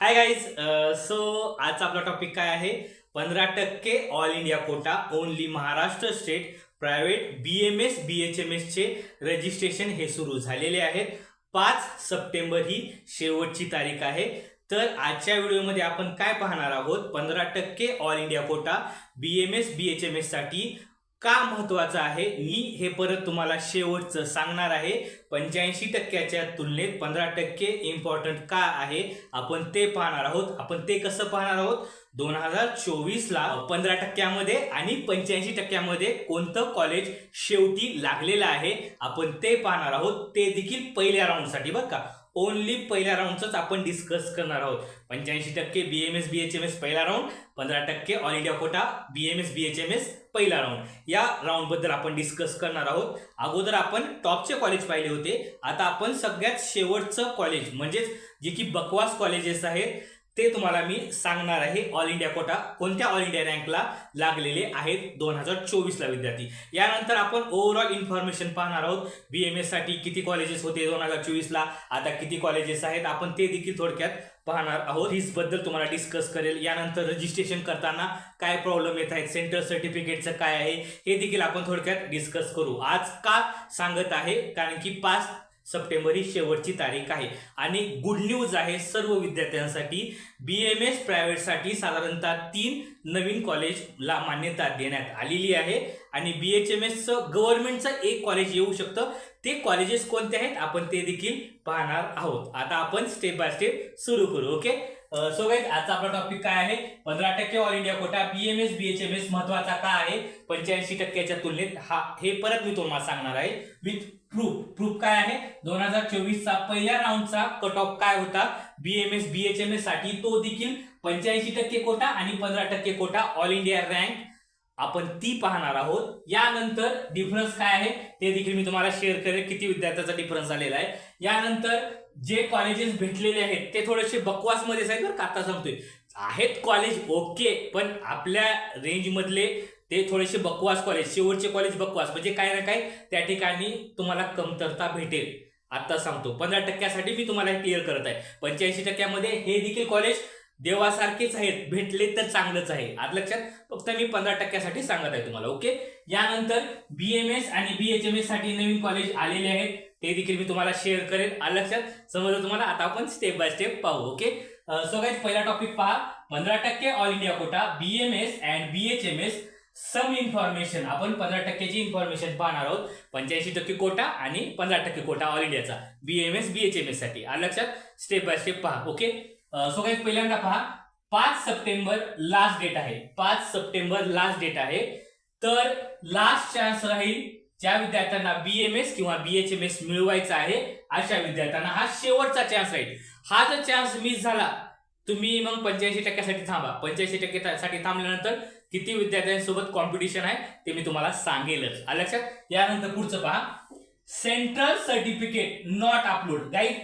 Hi guys so आजचा आपला topic काय आहे? पंधरा टक्के all India quota only Maharashtra state private B M S B H M एसचे रजिस्ट्रेशन हे सुरू झालेले आहेत. पाच सप्टेंबर ही शेवटची तारीख आहे. तर आजच्या व्हिडिओमध्ये आपण काय पाहणार आहोत? पंधरा टक्के all India quota B M S B H M एससाठी का महत्वाचं आहे? मी हे परत तुम्हाला शेवटचं सांगणार आहे. पंच्याऐंशी टक्क्याच्या तुलनेत पंधरा टक्के इम्पॉर्टंट का आहे? आपण ते पाहणार आहोत. आपण ते कसं पाहणार आहोत? दोन हजार चोवीसला पंधरा टक्क्यामध्ये आणि पंच्याऐंशी टक्क्यामध्ये कोणतं कॉलेज शेवटी लागलेलं आहे? आपण ते पाहणार आहोत. ते देखील पहिल्या राऊंडसाठी बरं का? ओनली पहिल्या राऊंडच आपण डिस्कस करणार आहोत. पंच्याऐंशी टक्के B M S B H M S पहिला राऊंड पंधरा टक्के all India quota B M S B H M S पहिला राऊंड या राऊंडबद्दल आपण डिस्कस करणार आहोत. अगोदर आपण टॉपचे कॉलेज पाहिले होते. आता आपण सगळ्यात शेवटचं कॉलेज म्हणजेच जे की बकवास कॉलेजेस आहेत ते तुम्हाला मी सांगणार आहे ऑल इंडिया कोटा. कोणत्या ऑल इंडिया रँकला लागलेले आहेत दोन हजार चोवीसला विद्यार्थी? यानंतर आपण ओव्हरऑल इन्फॉर्मेशन पाहणार आहोत. बी एम एससाठी किती कॉलेजेस होते दोन हजार चोवीसला? आता किती कॉलेजेस आहेत? आपण ते देखील थोडक्यात पाहणार आहोत. फीजबद्दल तुम्हाला डिस्कस करेल. यानंतर रजिस्ट्रेशन करताना काय प्रॉब्लेम येत आहेत? सेंटर सर्टिफिकेटचं काय आहे? हे देखील आपण थोडक्यात डिस्कस करू. आज का सांगत आहे? कारण की पाच सप्टेंबर ही शेवटची तारीख आहे. आणि गुड न्यूज आहे सर्व विद्यार्थ्यांसाठी बी एम एस प्रायव्हेटसाठी साधारणतः तीन नवीन कॉलेजला मान्यता देण्यात आलेली आहे. आणि बी एच एम एसचं गव्हर्नमेंटचं एक कॉलेज येऊ शकतं. ते कॉलेजेस कोणते आहेत? आपण ते देखील पाहणार आहोत. आता आपण स्टेप बाय स्टेप सुरू करू ओके सो गाईज आजचा आपला टॉपिक काय आहे? पंधरा टक्के all India quota B M S B H M S महत्त्वाचा का आहे? पंच्याऐंशी टक्क्याच्या तुलनेत हा हे परत मी तुम्हाला सांगणार आहे. विथ प्रूफ प्रूफ काय आहे? दोन हजार चोवीसचा पहिल्या राऊंडचा कट ऑफ काय होता? BMS BHMS B H M एससाठी तो देखील पंच्याऐंशी टक्के कोटा आणि पंधरा टक्के कोटा ऑल इंडिया रँक आपण ती पाहणार आहोत. यानंतर डिफरन्स काय आहे? ते देखील मी तुम्हाला शेअर करेल किती विद्यार्थ्याचा डिफरन्स आलेला आहे. यानंतर जे कॉलेजेस भेटलेले आहेत ते थोडेसे बकवासमध्ये आहेत बरं का. आता सांगतोय. आहेत कॉलेज ओके पण आपल्या रेंज मधले ते थोडेसे बकवास कॉलेज शेवटचे कॉलेज बकवास. म्हणजे काय ना काय त्या ठिकाणी तुम्हाला कमतरता भेटेल. आता सांगतो. पंधरा टक्क्यासाठी मी तुम्हाला क्लिअर करत आहे. पंच्याऐंशी टक्क्यामध्ये हे देखील कॉलेज देवासारखेच आहेत. भेटले तर चांगलंच आहे. आज लक्षात? फक्त मी पंधरा टक्क्यासाठी सांगत आहे तुम्हाला ओके यानंतर बी एम एस आणि बी एच एम एससाठी नवीन कॉलेज आलेले आहेत. ते देखील मी तुम्हाला शेअर करेन. आज लक्षात? समजलं तुम्हाला? आता आपण स्टेप बाय स्टेप पाहू ओके सो गाईज पहिला टॉपिक पहा. पंधरा टक्के all India quota B M S and B H M S some information आपण पंधरा टक्क्याची इन्फॉर्मेशन पाहणार आहोत. पंच्याऐंशी टक्के कोटा आणि पंधरा टक्के कोटा ऑल इंडियाचा B M S B H M एससाठी. लक्षात? स्टेप बाय स्टेप पहा. ओके सो काही पहिल्यांदा पहा. पाच सप्टेंबर लास्ट डेट आहे. पाच सप्टेंबर लास्ट डेट आहे. तर लास्ट चान्स राहील ज्या विद्यार्थ्यांना बी एम एस किंवा बी एच एम एस मिळवायचा आहे अशा विद्यार्थ्यांना हा शेवटचा चान्स राहील. हा जर चान्स मिस झाला तुम्ही मग पंच्याऐंशी टक्क्यासाठी थांबा. पंच्याऐंशी टक्क्यासाठी थांबल्यानंतर किती विद्यार्थ्यांसोबत कॉम्पिटिशन आहे ते मी तुम्हाला सांगेलच. आलं लक्षात? यानंतर पुढचं पहा. Central certificate not upload guide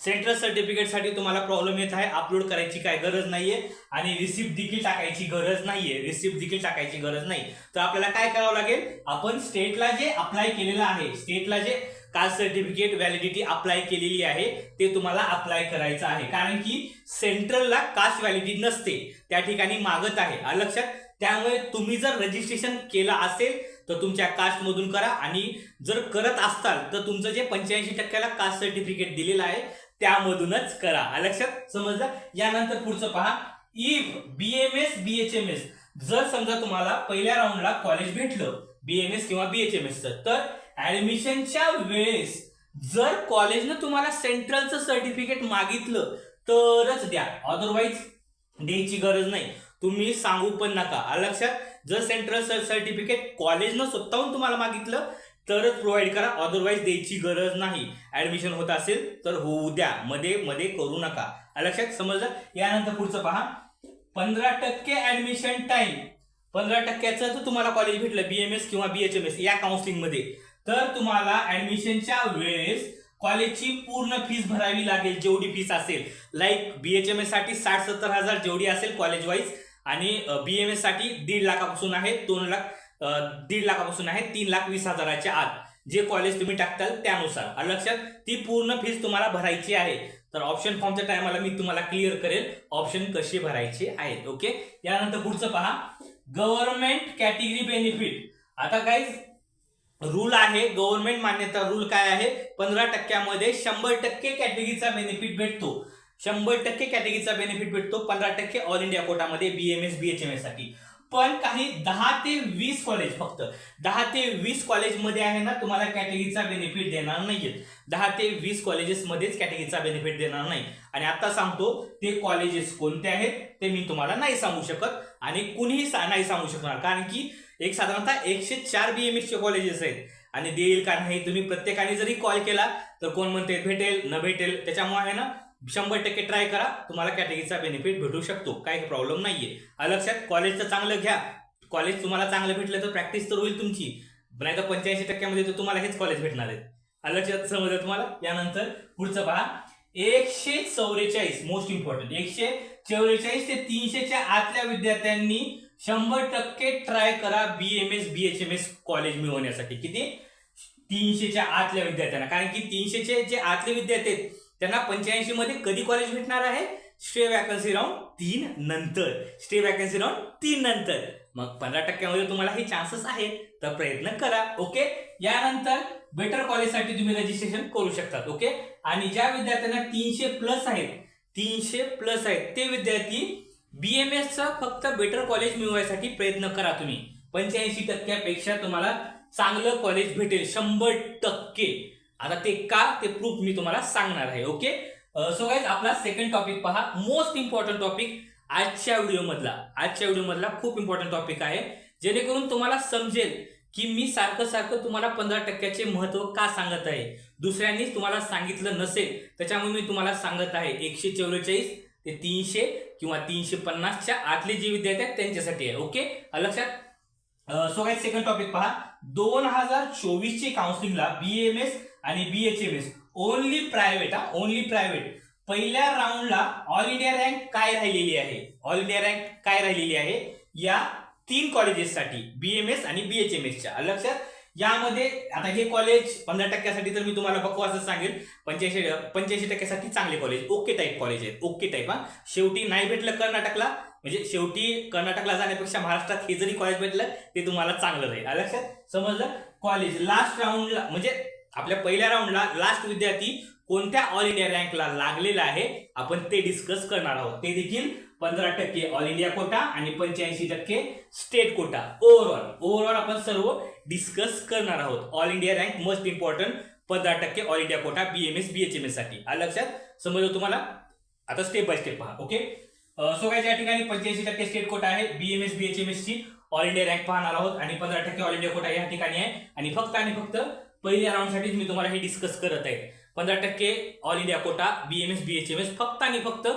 central सर्टिफिकेटसाठी तुम्हाला प्रॉब्लेम येत आहे. अपलोड करायची काय गरज नाहीये आणि रिसिप्ट देखील टाकायची गरज नाहीये. रिसिप्ट देखील टाकायची गरज नाही. तर आपल्याला काय करावं लागेल? आपण स्टेटला जे अप्लाय केलेलं आहे स्टेटला जे कास्ट सर्टिफिकेट व्हॅलिडिटी अप्लाय केलेली आहे ते तुम्हाला अप्लाय करायचं आहे. कारण की सेंट्रलला कास्ट व्हॅलिडिटी नसते. त्या ठिकाणी मागत आहे. लक्षात? त्यामुळे तुम्ही जर रजिस्ट्रेशन केलं असेल तर तुमच्या कास्टमधून करा. आणि जर करत असताल तर तुमचं जे पंच्याऐंशी टक्क्याला कास्ट सर्टिफिकेट दिलेलं आहे त्यामधूनच करा. लक्षात? समजलं? यानंतर पुढचं पहा. If B M S B H M S जर समजा तुम्हाला पहिल्या राऊंडला कॉलेज भेटलं बीएमएस किंवा बी एच एम तर ऍडमिशनच्या वेळेस जर कॉलेजनं तुम्हाला सेंट्रलचं सर्टिफिकेट मागितलं तरच द्या. अदरवाईज द्यायची गरज नाही. तुम्ही सांगू पण नका. लक्षात? जर सेंट्रल सर्टिफिकेट कॉलेजनं स्वतःहून तुम्हाला मागितलं तरच प्रोव्हाइड करा. अदरवाईज द्यायची गरज नाही. ऍडमिशन होत असेल तर होऊ द्या. मध्ये मध्ये करू नका. लक्षात? समजलं? यानंतर पुढचं पहा. पंधरा टक्के ऍडमिशन टाइम पंधरा टक्क्याचं तर तुम्हाला कॉलेज भेटलं. बी एम एस किंवा बी एच एम एस या काउन्सिलिंगमध्ये तर तुम्हाला ऍडमिशनच्या वेळेस कॉलेजची पूर्ण फीस भरावी लागेल जेवढी फीस असेल. लाईक बी एच एम एससाठी साठ सत्तर हजार जेवढी असेल कॉलेज वाईज आणि बी एमसाठी दीड लाखापासून आहे दोन लाख दीड लाखापासून आहे तीन लाख वीस हजाराच्या आत. जे कॉलेज तुम्ही टाकताल त्यानुसार. लक्षात ती पूर्ण फीस तुम्हाला भरायची आहे. तर ऑप्शन फॉर्मच्या टायमाला मी तुम्हाला क्लिअर करेल ऑप्शन कसे भरायचे आहेत ओके यानंतर पुढचं पहा. गव्हर्नमेंट कॅटेगरी बेनिफिट आता काही रूल आहे गव्हर्नमेंट मान्यता रूल काय आहे? पंधरा टक्क्यामध्ये शंभर टक्के कॅटेगरीचा बेनिफिट भेटतो. शंभर टक्के कॅटेगरीचा बेनिफिट भेटतो पंधरा टक्के ऑल इंडिया कोटामध्ये बीएमएस बीएचएमएससाठी. पण काही दहा ते वीस कॉलेज फक्त दहा ते वीस कॉलेजमध्ये आहे ना तुम्हाला कॅटेगरीचा बेनिफिट देणार नाहीये. दहा ते वीस कॉलेजेसमध्येच कॅटेगरीचा बेनिफिट देणार नाही. आणि आता सांगतो ते कॉलेजेस कोणते आहेत ते मी तुम्हाला नाही सांगू शकत आणि कुणीही सा- नाही सांगू शकणार. कारण की एक साधारणतः एकशे चार बीएमएस चे कॉलेजेस आहेत. आणि देईल का नाही तुम्ही प्रत्येकाने जरी कॉल केला तर कोण म्हणते भेटेल न भेटेल त्याच्यामुळे आहे ना शंभर टक्के ट्राय करा. तुम्हाला कॅटेगरीचा बेनिफिट भेटू शकतो. काही प्रॉब्लेम नाहीये. आलं लक्षात कॉलेजचं चांगलं घ्या. कॉलेज तुम्हाला चांगलं भेटलं तर प्रॅक्टिस तर होईल तुमची. नाही तर पंच्याऐंशी टक्क्यामध्ये तर तुम्हाला हेच कॉलेज भेटणार आहे अलक्षात समजलं तुम्हाला? यानंतर पुढचं पहा. एकशे चौवेचाळीस मोस्ट इम्पॉर्टंट एकशे चौवेचाळीस ते तीनशेच्या आतल्या विद्यार्थ्यांनी शंभर टक्के ट्राय करा बीएमएस बीएचएमएस कॉलेज मिळवण्यासाठी. किती? तीनशेच्या आतल्या विद्यार्थ्यांना. कारण की तीनशेचे जे आतले विद्यार्थी आहेत त्यांना पंच्याऐंशी मध्ये कधी कॉलेज भेटणार आहे? स्टे वॅकन्सी राऊंड तीन नंतर. स्टे वॅकन्सी राऊंड तीन नंतर. मग पंधरा टक्क्यामध्ये तुम्हाला हे चान्सेस आहेत तर प्रयत्न करा ओके यानंतर बेटर कॉलेजसाठी तुम्ही रजिस्ट्रेशन करू शकतात ओके आणि ज्या विद्यार्थ्यांना तीनशे प्लस आहेत तीनशे प्लस आहेत ते विद्यार्थी बीएमएसचा फक्त बेटर कॉलेज मिळवायसाठी प्रयत्न करा तुम्ही. पंच्याऐंशी टक्क्यापेक्षा तुम्हाला चांगलं कॉलेज भेटेल शंभर टक्के. आता ते का? ते प्रूफ मी तुम्हाला सांगणार आहे ओके सो गाईज आपला सेकंड टॉपिक पहा. मोस्ट इम्पॉर्टंट टॉपिक आजच्या व्हिडिओमधला आजच्या व्हिडिओमधला खूप इम्पॉर्टंट टॉपिक आहे. जेणेकरून तुम्हाला समजेल की मी सारखं सारखं तुम्हाला पंधरा टक्क्याचे महत्त्व का सांगत आहे? दुसऱ्यांनीच तुम्हाला सांगितलं नसेल त्याच्यामुळे मी तुम्हाला सांगत आहे एकशे चौवेचाळीस ते तीनशे किंवा तीनशे पन्नासच्या आतले जे विद्यार्थी आहेत त्यांच्यासाठी आहे. ओके लक्षात? सो काय सेकंड टॉपिक पहा. दोन हजार चोवीस ची काउन्सिलिंगला बीएमएस आणि बीएचएमएस ओनली प्रायव्हेट हा? ओनली प्रायव्हेट पहिल्या राऊंडला ऑल इंडिया रँक काय राहिलेली आहे? ऑल इंडिया रँक काय राहिलेली आहे? या तीन कॉलेजेससाठी बीएमएस आणि बीएचएमएसच्या लक्षात? यामध्ये आता हे कॉलेज पंधरा टक्क्यासाठी तर मी तुम्हाला बकवासच सांगेल. पंच्याऐंशी पंच्याऐंशी टक्क्यासाठी चांगले कॉलेज ओके टाईप कॉलेज आहेत. ओके टाईप हा. शेवटी नाही भेटलं कर्नाटकला म्हणजे शेवटी कर्नाटकला जाण्यापेक्षा महाराष्ट्रात हे जरी कॉलेज भेटलं ते तुम्हाला चांगलं राहील लक्षात? समजलं? कॉलेज लास्ट राऊंडला म्हणजे आपल्या पहिल्या राऊंडला लास्ट विद्यार्थी कोणत्या ऑल इंडिया रँकला लागलेला आहे आपण ते डिस्कस करणार आहोत. ते देखील पंधरा टक्के ऑल इंडिया कोटा आणि पंच्याऐंशी टक्के स्टेट कोटा. ओव्हरऑल ओव्हरऑल आपण सर्व डिस्कस करणार आहोत. All India rank most important पंधरा टक्के ऑल इंडिया कोटा बीएमएस बीएचएमएससाठी. लक्षात? समजलं तुम्हाला? आता स्टेप बाय स्टेप पहा ओके सो काय या ठिकाणी पंच्याऐंशी टक्के स्टेट कोटा आहे बीएमएस बीएचएमएस ची ऑल इंडिया रँक पाहणार आहोत आणि पंधरा टक्के ऑल इंडिया कोटा या ठिकाणी आहे. आणि फक्त आणि फक्त पहिल्या राऊंडसाठीच मी तुम्हाला हे डिस्कस करत आहे. पंधरा टक्के all India quota BMS BHMS फक्त आणि फक्त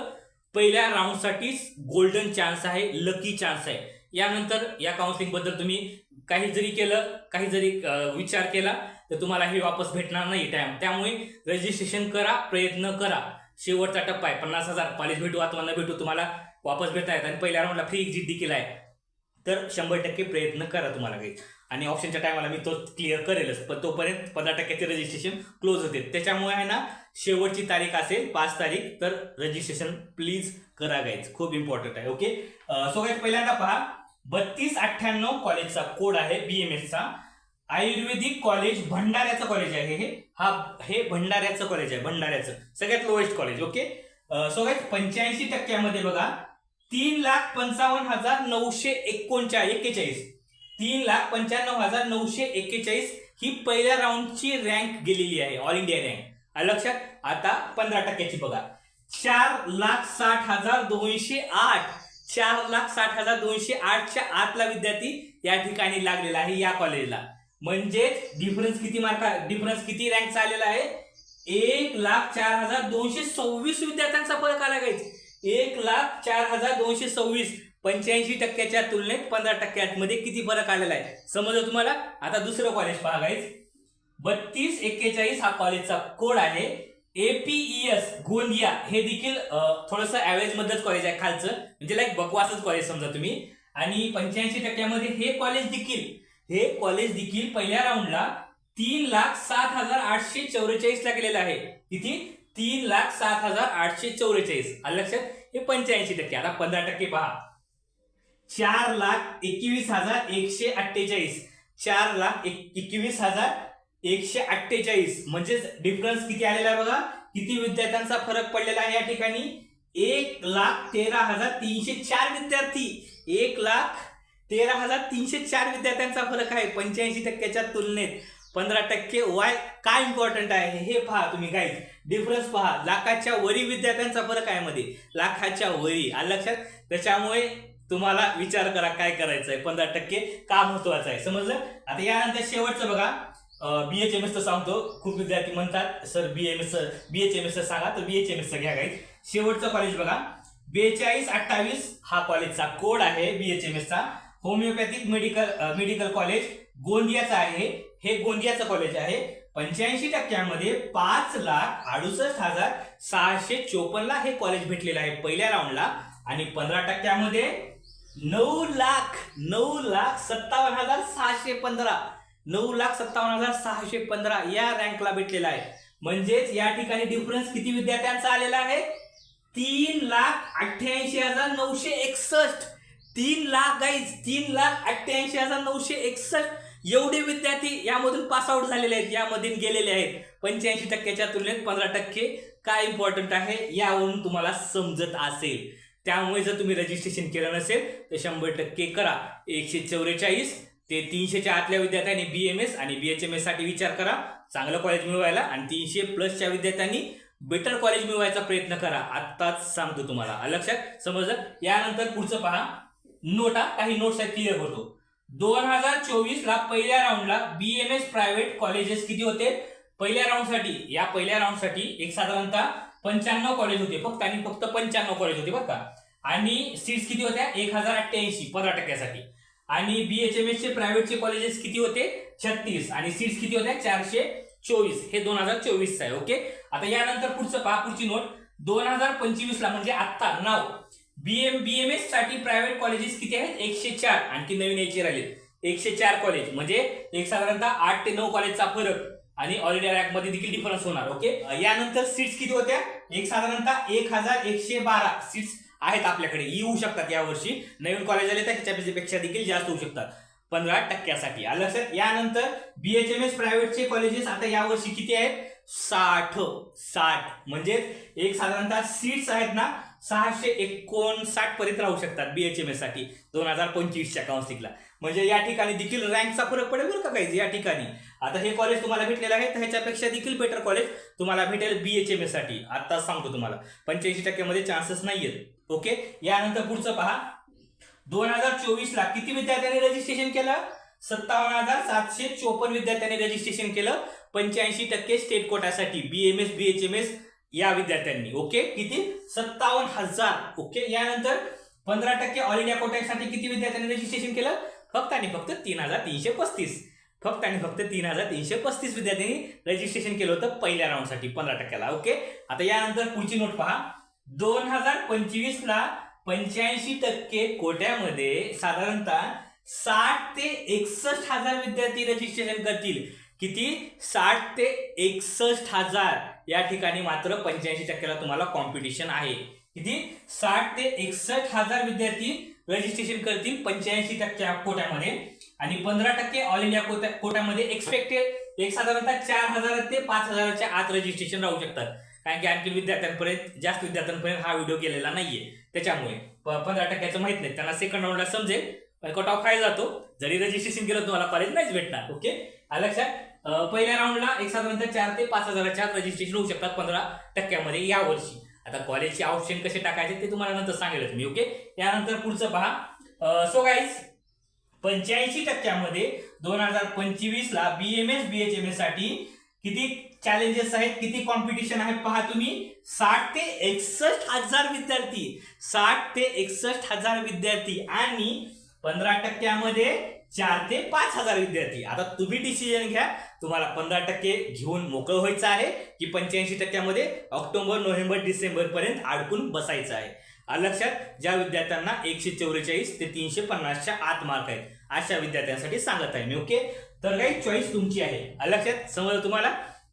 पहिल्या राऊंडसाठीच गोल्डन चान्स आहे लकी चान्स आहे. यानंतर या काउन्सिलिंगबद्दल तुम्ही काही जरी केलं काही जरी विचार केला तर तुम्हाला हे वापस भेटणार नाही टाइम त्यामुळे रजिस्ट्रेशन करा प्रयत्न करा. शेवटचा टप्पा आहे पन्नास हजार. कॉलेज भेटू अथवा न भेटू तुम्हाला वापस भेटता येत. आणि पहिल्या राऊंडला फ्री एक्झिट देखील आहे. तर शंभर टक्के प्रयत्न करा तुम्हाला काही. आणि ऑप्शनच्या टायमाला मी तो क्लिअर करेलच. पण तोपर्यंत पंधरा टक्क्याचे रजिस्ट्रेशन क्लोज होते. त्याच्यामुळे आहे ना शेवटची तारीख असेल पाच तारीख तर रजिस्ट्रेशन प्लीज करा गाईज खूप इम्पॉर्टंट आहे ओके सो गाईज पहिल्यांदा पहा बत्तीस अठ्ठ्याण्णव कॉलेजचा कोड आहे बीएमएसचा आयुर्वेदिक कॉलेज भंडाऱ्याचं कॉलेज आहे हे. हा हे भंडाऱ्याचं कॉलेज आहे भंडाऱ्याचं. सगळ्यात lowest college okay so guys पंच्याऐंशी टक्क्यामध्ये बघा तीन लाख पंचावन्न हजार नऊशे एकोणचाळीस एक्केचाळीस तीन लाख पंच्याण्णव हजार नऊशे एक्केचाळीस ही पहिल्या राऊंडची रँक गेलेली आहे. ऑल इंडिया रँक लक्षात आता पंधरा टक्क्याची बघा. चार लाख साठ हजार दोनशे आठ. चार लाख साठ हजार दोनशे आठच्या आतला विद्यार्थी या ठिकाणी लागलेला आहे या कॉलेजला म्हणजेच डिफरन्स किती मार्का डिफरन्स किती रँकचा आलेला आहे? एक लाख चार हजार दोनशे सव्वीस विद्यार्थ्यांचा फरक आला गाईज एक लाख चार हजार दोनशे सव्वीस. पंच्याऐंशी टक्क्याच्या तुलनेत पंधरा टक्क्यांमध्ये किती फरक आलेला आहे? समजलं तुम्हाला? आता दुसरं कॉलेज पहा गाईज बत्तीस एक्केचाळीस हा कॉलेजचा कोड आहे. एपीईएस गोंदिया. हे देखील थोडस ऍव्हरेज मधलंच कॉलेज आहे खालचं. म्हणजे लाईक बकवासच कॉलेज समजा तुम्ही. आणि पंच्याऐंशी टक्क्यामध्ये हे कॉलेज देखील हे कॉलेज देखील पहिल्या राऊंडला तीन लाख सात हजार आठशे चौवेचाळीस ला गेलेलं आहे. किती? तीन लाख सात हजार आठशे चौवेचाळीस लक्षात? हे पंच्याऐंशी टक्के. आता पंधरा टक्के पहा. चार लाख एकवीस हजार एकशे अठ्ठेचाळीस. चार लाख एक- एकवीस हजार एकशे अठ्ठेचाळीस. म्हणजेच डिफरन्स किती आलेला आहे बघा? किती विद्यार्थ्यांचा फरक पडलेला आहे या ठिकाणी? एक लाख तेरा हजार तीनशे चार विद्यार्थी. एक लाख तेरा हजार तीनशे चार विद्यार्थ्यांचा फरक आहे पंच्याऐंशी टक्क्याच्या तुलनेत. पंधरा टक्के वाय काय इम्पॉर्टंट आहे? हे पहा तुम्ही काय डिफरन्स पहा. लाखाच्या वरी विद्यार्थ्यांचा फरक आहे मध्ये. लाखाच्या वरी. आलं लक्षात? त्याच्यामुळे तुम्हाला विचार करा काय करायचं आहे पंधरा टक्के का महत्वाचं आहे. समजलं? आता यानंतर शेवटचं बघा. बी एच एम एसचं सांगतो. खूप विद्यार्थी म्हणतात sir B M S B H M एसचं सांगा तर बी एच एम एसचं घ्या काही शेवटचं कॉलेज बघा. बेचाळीस अठ्ठावीस हा कॉलेजचा कोड आहे बी एच एम एसचा होमिओपॅथिक मेडिकल मेडिकल कॉलेज गोंदियाचं आहे. हे गोंदियाचं कॉलेज आहे. पंच्याऐंशी टक्क्यामध्ये पाच लाख अडुसष्ट हजार सहाशे चोपन्नला हे कॉलेज भेटलेलं आहे पहिल्या राऊंडला आणि पंधरा टक्क्यामध्ये नऊ लाख नऊ लाख सत्तावन्न हजार सहाशे पंधरा. नऊ लाख सत्तावन्न हजार सहाशे पंधरा या रँकला भेटलेला आहे. म्हणजेच या ठिकाणी डिफरन्स किती विद्यार्थ्यांचा आलेला आहे? तीन लाख अठ्ठ्याऐंशी हजार नऊशे एकसष्ट. तीन लाख गाईज तीन लाख अठ्ठ्याऐंशी हजार नऊशे एकसष्ट. एवढे विद्यार्थी यामधून पास आउट झालेले आहेत यामधून गेलेले आहेत. पंच्याऐंशी टक्क्याच्या तुलनेत पंधरा टक्के काय इम्पॉर्टंट आहे यावरून तुम्हाला समजत असेल. त्यामुळे जर तुम्ही रजिस्ट्रेशन केलं नसेल तर शंभर टक्के करा. एकशे चौवेचाळीस ते तीनशेच्या आतल्या विद्यार्थ्यांनी बी एम एस आणि बी एच एम एससाठी विचार करा. चांगलं कॉलेज मिळवायला आणि तीनशे प्लसच्या विद्यार्थ्यांनी बेटर कॉलेज मिळवायचा प्रयत्न करा. आत्ताच सांगतो तुम्हाला. लक्षात? समजलं? यानंतर पुढचं पहा. नोटा काही नोट्स आहेत क्लिअर होतो. दोन हजार चोवीसला पहिल्या राऊंडला B M S private colleges किती होते? पहिल्या राऊंडसाठी या पहिल्या राऊंडसाठी एक साधारणतः पंच्याण्णव कॉलेज होते फक्त आणि फक्त पंच्याण्णव कॉलेज होते बरं का. आणि सीट्स किती होत्या? एक हजार अठ्ठ्याऐंशी पंधरा टक्क्यासाठी. आणि बी एच एम एस चे प्रायव्हेटचे कॉलेजेस किती होते? छत्तीस. आणि सीट्स किती होत्या? चारशे चोवीस. हे दोन हजार चोवीस आहे ओके? आता यानंतर पुढचं पहा पुढची नोट दोन हजार पंचवीस ला म्हणजे आत्ता नाव. बीएम बीएमएससाठी प्रायव्हेट कॉलेजेस किती आहेत? एकशे चार. आणखी नवीन यायचे राहिले एकशे चार कॉलेज म्हणजे एक साधारणतः आठ ते नऊ कॉलेजचा फरक. आणि ऑल इंडिया रँकमध्ये देखील डिफरन्स होणार ओके यानंतर सीट्स किती होत्या? एक साधारणतः एक हजार एकशे बारा सीट्स आहेत आपल्याकडे. येऊ शकतात यावर्षी. नवीन कॉलेज आले तर ह्याच्यापेक्षा देखील जास्त होऊ शकतात. पंधरा टक्क्यासाठी. आलं लक्षात? यानंतर बीएचएमएस प्रायव्हेटचे कॉलेजेस आता यावर्षी किती आहेत? साठ. साठ. म्हणजे एक साधारणतः सीट्स आहेत ना सहाशे एकोणसाठ पर्यंत राहू शकतात बीएचएमएससाठी. दोन हजार पंचवीसच्या काउन्सिलिंगला म्हणजे या ठिकाणी देखील रँकचा फरक पडेल बरं का काही या ठिकाणी. आता हे कॉलेज तुम्हाला भेटलेलं आहे तर ह्याच्यापेक्षा देखील बेटर कॉलेज तुम्हाला भेटेल बी एच एमसाठी. आता सांगतो तुम्हाला. पंच्याऐंशी टक्क्यामध्ये चान्सेस नाहीयेत. ओके यानंतर पुढचं पहा. दोन हजार चोवीस ला किती विद्यार्थ्यांनी रजिस्ट्रेशन केलं? सत्तावन्न हजार सातशे चोपन्न विद्यार्थ्यांनी रजिस्ट्रेशन केलं. पंच्याऐंशी टक्के स्टेट कोटासाठी बीएमएस बीएचएमएस या विद्यार्थ्यांनी. ओके किती? सत्तावन्न हजार. ओके यानंतर पंधरा टक्के ऑल इंडिया कोट्यासाठी किती विद्यार्थ्यांनी रजिस्ट्रेशन केलं? फक्त आणि फक्त तीन हजार तीनशे पस्तीस. फक्त आणि फक्त तीन हजार तीनशे पस्तीस विद्यार्थ्यांनी रजिस्ट्रेशन केलं होतं पहिल्या राऊंडसाठी पंधरा टक्क्याला. ओके आता यानंतर पुढची नोट पहा. दोन हजार पंचवीस ला पंच्याऐंशी टक्के कोट्यामध्ये साधारणतः साठ ते एकसष्ट हजार विद्यार्थी रजिस्ट्रेशन करतील. किती? साठ ते एकसष्ट हजार. या ठिकाणी मात्र पंच्याऐंशी टक्क्याला तुम्हाला कॉम्पिटिशन आहे. किती? साठ ते एकसष्ट हजार विद्यार्थी रजिस्ट्रेशन करतील पंच्याऐंशी टक्क्या कोट्यामध्ये. आणि पंधरा टक्के ऑल इंडिया कोट्या कोट्यामध्ये एक्सपेक्टेड एक साधारणतः चार हजार ते पाच हजाराच्या आत रजिस्ट्रेशन राहू शकतात. कारण की आणखी विद्यार्थ्यांपर्यंत जास्त विद्यार्थ्यांपर्यंत हा व्हिडिओ गेलेला नाहीये. त्याच्यामुळे. पंधरा टक्क्याचं माहीत नाही. त्यांना सेकंड राऊंडला समजेल. पण कट ऑफ काय जातो. जरी रजिस्ट्रेशन केलं तुम्हाला कॉलेज नाहीच भेटणार. ओके लक्षात? पहिल्या राऊंडला एक साधारणतः चार ते पाच हजाराच्या आत रजिस्ट्रेशन होऊ शकतात पंधरा टक्क्यामध्ये या वर्षी. आता कॉलेजचे ऑप्शन कसे टाकायचे ते तुम्हाला नंतर सांगेलच मी. ओके यानंतर पुढचं पहा. सो गाईज पंच्याऐंशी टक्क्यामध्ये दोन हजार पंचवीस ला बीएमएस बीएचएमएससाठी किती चॅलेंजेस आहेत किती कॉम्पिटिशन आहे पहा तुम्ही. साठ ते एकसष्ट हजार विद्यार्थी. साठ ते एकसष्ट हजार विद्यार्थी आणि पंधरा टक्क्यामध्ये चार ते पाच हजार विद्यार्थी. आता तुम्ही डिसिजन घ्या. तुम्हाला पंधरा टक्के घेऊन मोकळं व्हायचं आहे की पंच्याऐंशी टक्क्यामध्ये ऑक्टोबर नोव्हेंबर डिसेंबर पर्यंत अडकून बसायचं आहे. लक्षात ज्या विद्यार्थ्यांना एकशे चौवेचाळीस ते तीनशे पन्नासच्या आत मार्क आहेत अशा विद्यार्थ्यांसाठी सांगत आहे मी ओके तर काही चॉईस तुमची आहे. लक्षात समजलं तुम्हाला?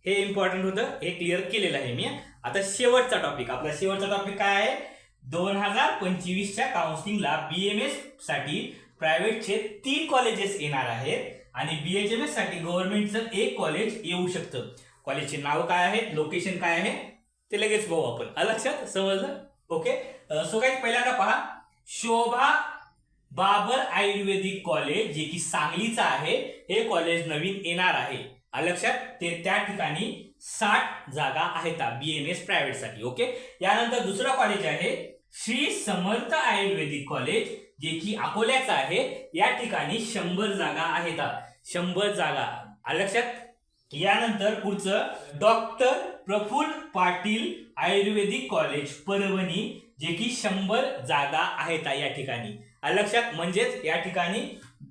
हे इम्पॉर्टंट होतं हे क्लिअर केलेलं आहे मी आता शेवटचा टॉपिक आपला शेवटचा टॉपिक काय आहे? दोन हजार पंचवीसच्या काउन्सिलिंगला एससाठी प्रायव्हेटचे तीन कॉलेजेस येणार आहेत आणि बी एच एम एससाठी गव्हर्नमेंटचं एक कॉलेज येऊ शकतं. कॉलेजचे नाव काय आहे लोकेशन काय आहे? ते लगेच बघू आपण. लक्षात समजलं? ओके सो काही पहिल्यांदा पहा. शोभा बाबर आयुर्वेदिक कॉलेज जे की सांगलीचं आहे हे कॉलेज नवीन येणार आहे. लक्षात? ते त्या ठिकाणी साठ जागा आहेत बी एम प्रायव्हेटसाठी ओके यानंतर दुसरं कॉलेज आहे श्री समर्थ आयुर्वेदिक कॉलेज जे की अकोल्याचं आहे. या ठिकाणी शंभर जागा आहेत शंभर जागा. लक्षात? यानंतर पुढचं डॉक्टर प्रफुल्ल पाटील आयुर्वेदिक कॉलेज परभणी जे की शंभर जागा आहेत या ठिकाणी. लक्षात म्हणजेच या ठिकाणी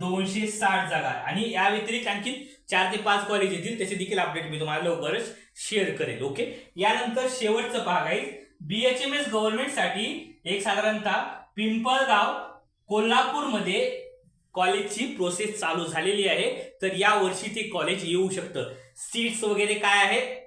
दोनशे साठ जागा. आणि या व्यतिरिक्त आणखी चार ते पाच कॉलेज येतील त्याचे देखील अपडेट मी तुम्हाला लवकरच शेअर करेल ओके यानंतर शेवटचं भाग आहे बीएचएमएस गव्हर्नमेंटसाठी एक साधारणतः पिंपळगाव कोल्हापूरमध्ये कॉलेजची प्रोसेस चालू झालेली आहे. तर या वर्षी ते कॉलेज येऊ शकतं. सीट्स वगैरे काय आहेत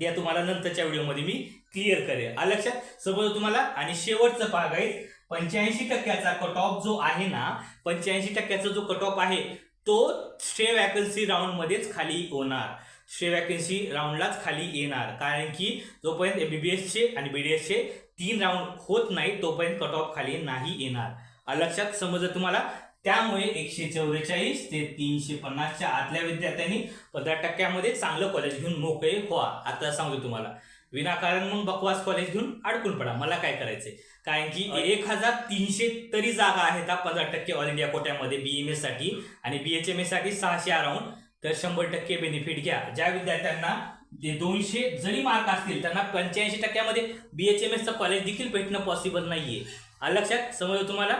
या तुम्हाला नंतरच्या व्हिडिओमध्ये मी क्लिअर करेल. आलं लक्षात? समज तुम्हाला आणि शेवटचं भाग आहे पंच्याऐंशी टक्क्याचा कट ऑफ जो आहे ना पंच्याऐंशी टक्क्याचा जो कट ऑफ आहे तो स्टे वॅकन्सी राऊंडमध्येच खाली होणार. स्टे वॅकन्सी राऊंडलाच खाली येणार. कारण की जोपर्यंत एमबीबीएस चे आणि बी डी एसचे तीन राऊंड होत नाही तोपर्यंत कट ऑफ खाली नाही येणार. लक्षात? समजलं तुम्हाला? त्यामुळे एकशे चौवेचाळीस ते तीनशे पन्नासच्या आतल्या विद्यार्थ्यांनी पंधरा टक्क्यामध्ये चांगलं कॉलेज घेऊन मोकळे व्हा. आता सांगतो तुम्हाला. विनाकारण मग बकवास कॉलेज घेऊन अडकून पडा. मला काय करायचंय? कारण की एक हजार तीनशे तरी जागा आहेत पंधरा टक्के ऑल इंडिया कोट्यामध्ये बीएमएससाठी आणि बीएचएमएससाठी सहाशे अराउंड तर शंभर टक्के बेनिफिट घ्या. ज्या विद्यार्थ्यांना ते दोनशे जरी मार्क असतील त्यांना पंच्याऐंशी टक्क्यामध्ये बीएचएमएस चं कॉलेज देखील भेटणं पॉसिबल नाहीये. लक्षात? समजलं तुम्हाला?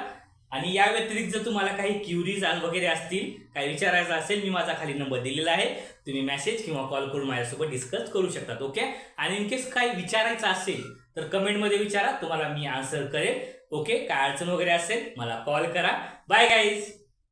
आणि या व्यतिरिक्त जर तुम्हाला काही क्युरीज वगैरे असतील काही विचारायचं असेल मी माझा खाली नंबर दिलेला आहे. तुम्ही मेसेज किंवा कॉल करून माझ्यासोबत डिस्कस करू शकतात ओके आणि इनकेस काही विचारायचं असेल तर कमेंटमध्ये विचारा तुम्हाला मी आन्सर करेल ओके काय अडचण वगैरे असेल मला कॉल करा. Bye guys